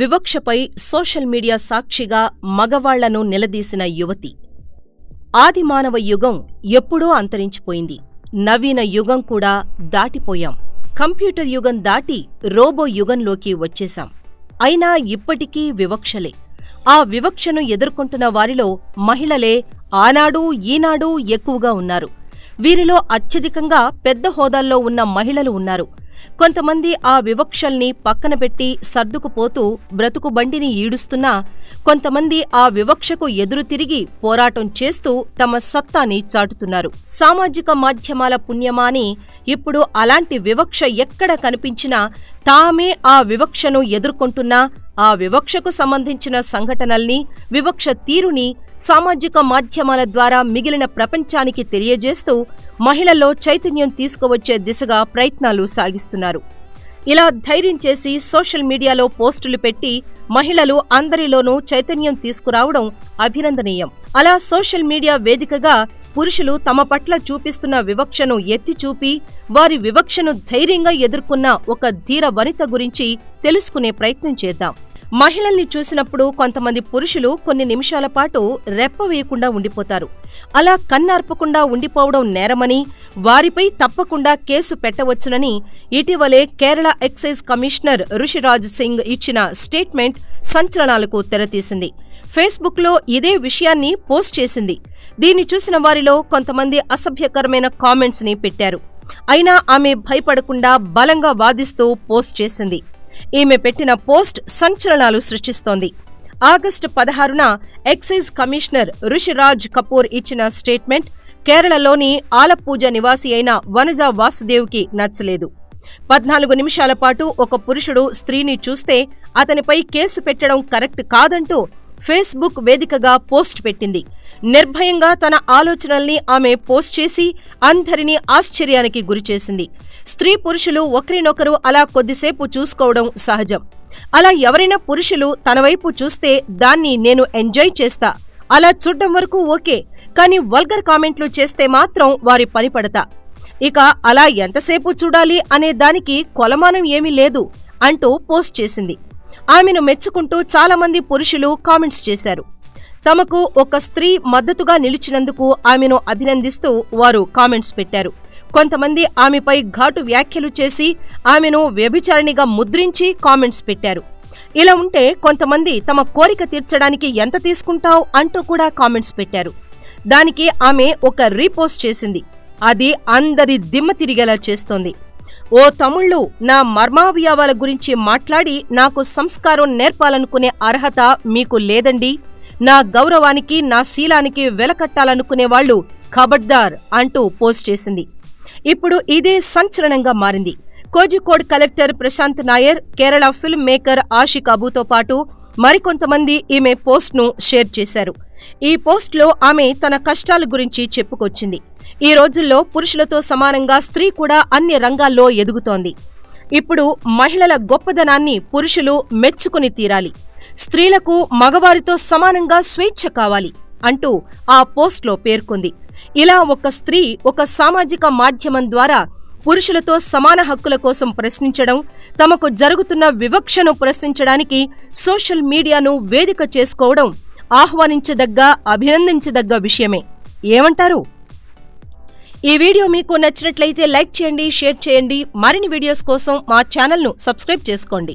వివక్షపై social media సాక్షిగా మగవాళ్ళను నిలదీసిన యువతి. ఆదిమానవ యుగం ఎప్పుడో అంతరించిపోయింది. నవీన యుగం కూడా దాటిపోయాం. కంప్యూటర్ యుగం దాటి రోబో యుగంలోకి వచ్చేశాం. అయినా ఇప్పటికీ వివక్షలే. ఆ వివక్షను ఎదుర్కొంటున్న వారిలో మహిళలే ఆనాడు ఈనాడు ఎక్కువగా ఉన్నారు. వీరిలో అత్యధికంగా పెద్ద హోదాల్లో ఉన్న మహిళలు ఉన్నారు. కొంతమంది ఆ వివక్షల్ని పక్కన పెట్టి సర్దుకుపోతూ బ్రతుకు బండిని ఈడుస్తున్నా కొంతమంది ఆ వివక్షకు ఎదురు తిరిగి పోరాటం చేస్తూ తమ సత్తాని చాటుతున్నారు. సామాజిక మాధ్యమాల పుణ్యమాని ఇప్పుడు అలాంటి వివక్ష ఎక్కడ కనిపించినా తామే ఆ వివక్షను ఎదుర్కొంటున్నా ఆ వివక్షకు సంబంధించిన సంఘటనల్ని వివక్ష తీరుని సామాజిక మాధ్యమాల ద్వారా మిగిలిన ప్రపంచానికి తెలియజేస్తూ మహిళల్లో చైతన్యం తీసుకువచ్చే దిశగా ప్రయత్నాలు సాగిస్తున్నారు. ఇలా ధైర్యం చేసి సోషల్ మీడియాలో పోస్టులు పెట్టి మహిళలు అందరిలోనూ చైతన్యం తీసుకురావడం అభినందనీయం. అలా సోషల్ మీడియా వేదికగా పురుషులు తమ పట్ల చూపిస్తున్న వివక్షను ఎత్తి చూపి వారి వివక్షను ధైర్యంగా ఎదుర్కొన్న ఒక ధీర వనిత గురించి తెలుసుకునే ప్రయత్నం చేద్దాం. మహిళల్ని చూసినప్పుడు కొంతమంది పురుషులు కొన్ని నిమిషాల పాటు రెప్ప వేయకుండా ఉండిపోతారు. అలా కన్నార్పకుండా ఉండిపోవడం నేరమని వారిపై తప్పకుండా కేసు పెట్టవచ్చునని ఇటీవలే కేరళ ఎక్సైజ్ కమిషనర్ ఋషిరాజ్ సింగ్ ఇచ్చిన స్టేట్మెంట్ సంచలనాలకు తెరతీసింది. ఫేస్బుక్లో ఇదే విషయాన్ని పోస్ట్ చేసింది. దీన్ని చూసిన వారిలో కొంతమంది అసభ్యకరమైన కామెంట్స్ని పెట్టారు. అయినా ఆమె భయపడకుండా బలంగా వాదిస్తూ పోస్ట్ చేసింది. ఈమె పెట్టిన పోస్ట్ సంచలనాలు సృష్టిస్తోంది. ఆగస్టు పదహారున ఎక్సైజ్ కమిషనర్ ఋషిరాజ్ కపూర్ ఇచ్చిన స్టేట్మెంట్ కేరళలోని ఆలపూజ నివాసి అయిన వనజా వాసుదేవ్కి నచ్చలేదు. పద్నాలుగు నిమిషాల పాటు ఒక పురుషుడు స్త్రీని చూస్తే అతనిపై కేసు పెట్టడం కరెక్ట్ కాదంటూ ఫేస్బుక్ వేదికగా పోస్ట్ పెట్టింది. నిర్భయంగా తన ఆలోచనల్ని ఆమె పోస్ట్ చేసి అందరినీ ఆశ్చర్యానికి గురిచేసింది స్త్రీ పురుషులు ఒకరినొకరు అలా కొద్దిసేపు చూసుకోవడం సహజం. అలా ఎవరైనా పురుషులు తన వైపు చూస్తే దాన్ని నేను ఎంజాయ్ చేస్తా. అలా చూడ్డం వరకు ఓకే కానీ వల్గర్ కామెంట్లు చేస్తే మాత్రం వారి పని పడతా. ఇక అలా ఎంతసేపు చూడాలి అనే దానికి కొలమానం ఏమీ లేదు అంటూ పోస్ట్ చేసింది. ఆమెను మెచ్చుకుంటూ చాలామంది పురుషులు కామెంట్స్ చేశారు. తమకు ఒక స్త్రీ మద్దతుగా నిలిచినందుకు ఆమెను అభినందిస్తూ వారు కామెంట్స్ పెట్టారు. కొంతమంది ఆమెపై ఘాటు వ్యాఖ్యలు చేసి ఆమెను వ్యభిచారిణిగా ముద్రించి కామెంట్స్ పెట్టారు. ఇలా ఉంటే కొంతమంది తమ కోరిక తీర్చడానికి ఎంత తీసుకుంటావు అంటూ కూడా కామెంట్స్ పెట్టారు. దానికి ఆమె ఒక రీపోస్ట్ చేసింది. అది అందరి దిమ్మ తిరిగేలా చేస్తోంది. ఓ తమిళ్ళు నా మర్మావయవాల గురించి మాట్లాడి నాకు సంస్కారం నేర్పాలనుకునే అర్హత మీకు లేదండి. నా గౌరవానికి నా శీలానికి వెలకట్టాలనుకునే వాళ్ళు ఖబర్దార్ అంటూ పోస్ట్ చేసింది. ఇప్పుడు ఇదే సంచలనంగా మారింది. Kozhikode collector Prashanth Nair Kerala film maker Ashiq అబూతో పాటు మరికొంతమంది ఈమె పోస్ట్ను షేర్ చేశారు. ఈ పోస్ట్లో ఆమె తన కష్టాల గురించి చెప్పుకొచ్చింది. ఈ రోజుల్లో పురుషులతో సమానంగా స్త్రీ కూడా అన్ని రంగాల్లో ఎదుగుతోంది. ఇప్పుడు మహిళల గొప్పదనాన్ని పురుషులు మెచ్చుకుని తీరాలి. స్త్రీలకు మగవారితో సమానంగా స్వేచ్ఛ కావాలి అంటూ ఆ పోస్ట్లో పేర్కొంది. ఇలా ఒక స్త్రీ ఒక సామాజిక మాధ్యమం ద్వారా పురుషులతో సమాన హక్కుల కోసం ప్రశ్నించడం తమకు జరుగుతున్న వివక్షను ప్రశ్నించడానికి సోషల్ మీడియాను వేదిక చేసుకోవడం ఆహ్వానించదగ్గ అభినందించదగ్గ విషయమే. ఏమంటారు? ఈ వీడియో మీకు నచ్చినట్లయితే లైక్ చేయండి షేర్ చేయండి. మరిన్ని వీడియోస్ కోసం మా ఛానల్ను సబ్స్క్రైబ్ చేసుకోండి.